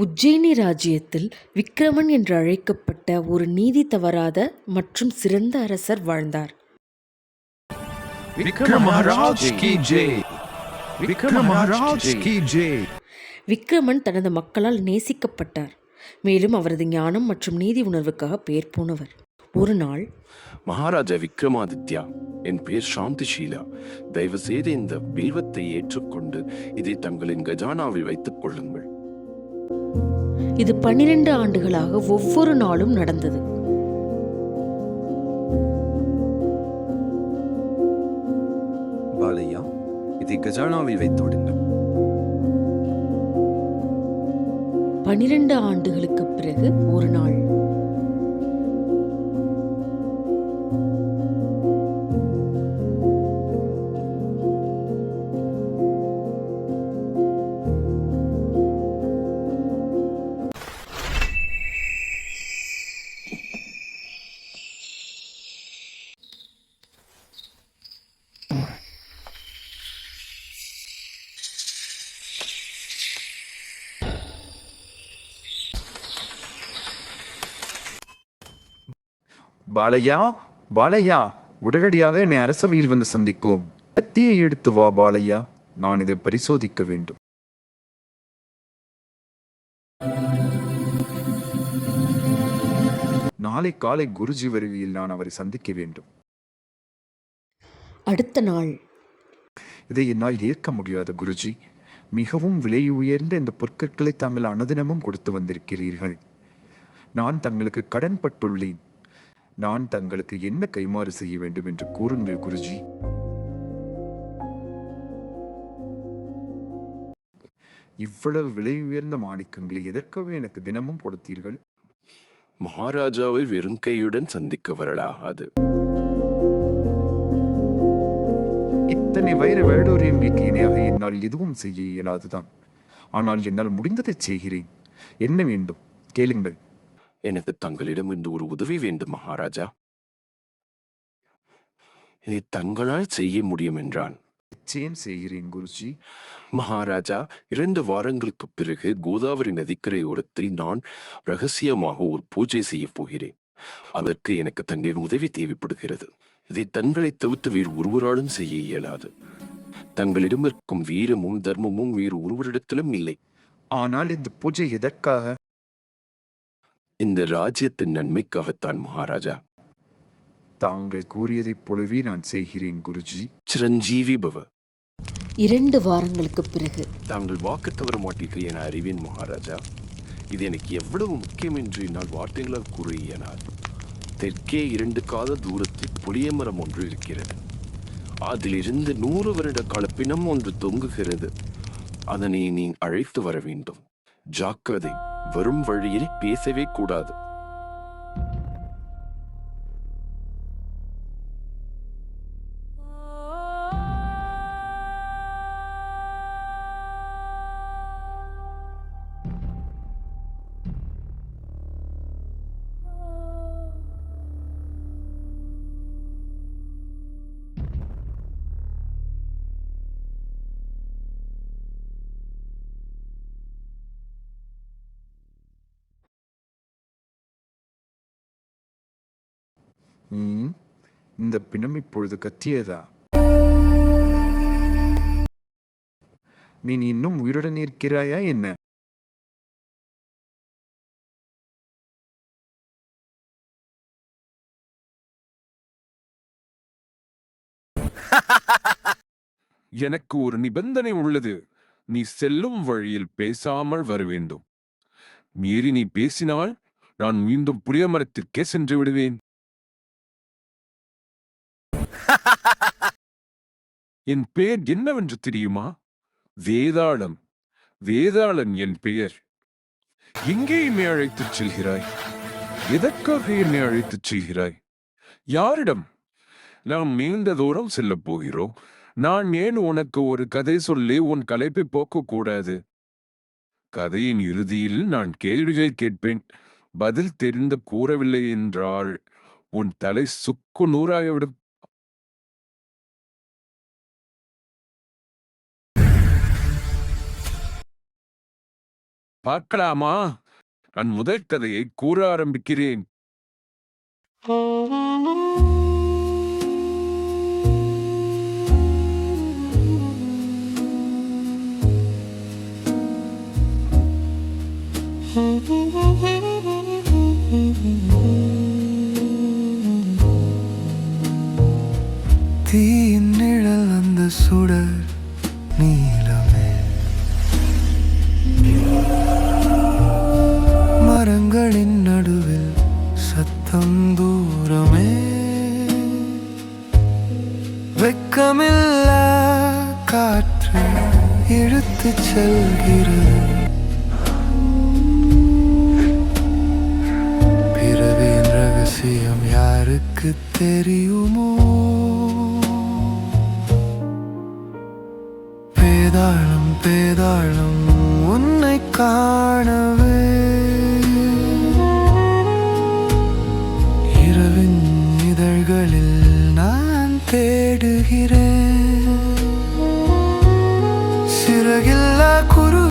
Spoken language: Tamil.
உஜ்ஜயினி ராஜ்யத்தில் விக்ரமன் என்று அழைக்கப்பட்ட ஒரு நீதி தவறாத மற்றும் சிறந்த அரசர் வாழ்ந்தார். விக்ரமன் தனது மக்களால் நேசிக்கப்பட்டார். மேலும் அவரது ஞானம் மற்றும் நீதி உணர்வுக்காக பெயர் போனவர். ஒரு நாள் மகாராஜா விக்ரமாதித்யா என் பேர் சாந்திஷீலா. தயவு செய்து இந்த பீவத்தை ஏற்றுக்கொண்டு இதை தங்களின் கஜானாவில் வைத்துக் கொள்ளுங்கள். இது பன்னிரண்டு ஆண்டுகளாக ஒவ்வொரு நாளும் நடந்தது. பாலையா இதை கஜானாவில் வைத்து விடுங்கள். பனிரெண்டு ஆண்டுகளுக்கு பிறகு ஒரு நாள். பாலையா? பாலையா உடனடியாக என்னை அரசவையில் வந்து சந்திக்கும். கத்தியை எடுத்து வா பாலையா. நான் இதை பரிசோதிக்க வேண்டும். நாளை காலை குருஜி வருகையில் நான் அவரை சந்திக்க வேண்டும். அடுத்த நாள். இதை என்னால் ஏற்க முடியாது குருஜி மிகவும் விலை உயர்ந்த இந்த பொருட்களை தாங்கள் அனுதினமும் கொடுத்து வந்திருக்கிறீர்கள். நான் தங்களுக்கு கடன்பட்டுள்ளேன். நான் தங்களுக்கு என்ன கைமாறு செய்ய வேண்டும் என்று கூறுங்கள் குருஜி. இவ்வளவு விலை உயர்ந்த மாணிக்கங்களை எதற்காக எனக்கு தினமும் கொடுத்தீர்கள் மகாராஜாவை வெறும் கையுடன் சந்திக்க வரலாகாது. இத்தனை வைர வேடோரியங்களுக்கு இணையாக என்னால் எதுவும் செய்ய இயலாதுதான். ஆனால் என்னால் முடிந்ததை செய்கிறேன். என்ன வேண்டும்? கேளுங்கள். எனக்கு தங்களிடம் இருந்து ஒரு உதவி வேண்டும் மகாராஜா. இதை தங்களால் செய்ய முடியும் என்றான். நிச்சயம் செய்கிறேன் குருஜி. மகாராஜா இரண்டு வாரங்களுக்கு பிறகு கோதாவரி நதிக்கரையோரத்தில் நான் ரகசியமாக ஒரு பூஜை செய்யப் போகிறேன். அதற்கு எனக்கு தங்களின் உதவி தேவைப்படுகிறது. இதை தங்களை தவிர்த்து வேறு ஒருவராலும் செய்ய இயலாது. தங்களிடம் இருக்கும் வீரமும் தர்மமும் வேறு ஒருவரிடத்திலும் இல்லை. ஆனால் இந்த பூஜை எதற்காக? இந்த ராஜ்யத்தின் நன்மைக்காகத்தான் மகாராஜா. தாங்கள் கூறியதைப் போலவே நான் செய்கிறேன் குருஜி. சிரஞ்சீவி பவ. இரண்டு வாரங்களுக்கு பிறகு. தாங்கள் வாக்கு தவற மாட்டீர்கள் என அறிவேன் மகாராஜா. இது எனக்கு எவ்வளவு முக்கியம் என்று என்னால் வார்த்தைகளால் கூற இயலாது தெற்கே இரண்டு காத தூரத்தில் புளிய மரம் ஒன்று இருக்கிறது. அதிலிருந்து நூறு வருட கால பிணம் ஒன்று தொங்குகிறது. அதனை நீ அழைத்து வர வேண்டும். ஜாக்கிரதை. வரும் வழியில் பேசவே கூடாது. இந்த பிணம் இப்பொழுது கத்தியதா? நீ இன்னும் உயிருடன் இருக்கிறாயா என்ன? எனக்கு ஒரு நிபந்தனை உள்ளது. நீ செல்லும் வழியில் பேசாமல் வர வேண்டும். மீறி நீ பேசினால் நான் மீண்டும் புளிய மரத்திற்கே சென்று விடுவேன். என் பெயர் என்னவென்று தெரியுமா? வேதாளம். வேதாளன் என் பெயர். எங்கே என்னை அழைத்துச் செல்கிறாய்? எதற்காக என்னை அழைத்துச் செல்கிறாய்? யாரிடம் நாம் நீண்ட தூரம் செல்லப் போகிறோம்? நான் ஏன் உனக்கு ஒரு கதை சொல்லி உன் கலைப்பை போக்கக்கூடாது கதையின் இறுதியில் நான் கேள்விகள் கேட்பேன். பதில் தெரிந்து கூறவில்லை என்றால் உன் தலை சுக்கு நூறாகிவிடும் பார்க்கலாமா? நான் முதல் கதையை கூற ஆரம்பிக்கிறேன். தீயின் நிழல் அந்த சுடர் மரங்களின் நடுவில் சத்தம் தூரமே. வெக்கமில்ல காற்று இழுத்து செல்கிறது. பிறவியின் ரகசியம் யாருக்கு தெரியுமோ? பேதாளம் பேதாளம் உன்னை கா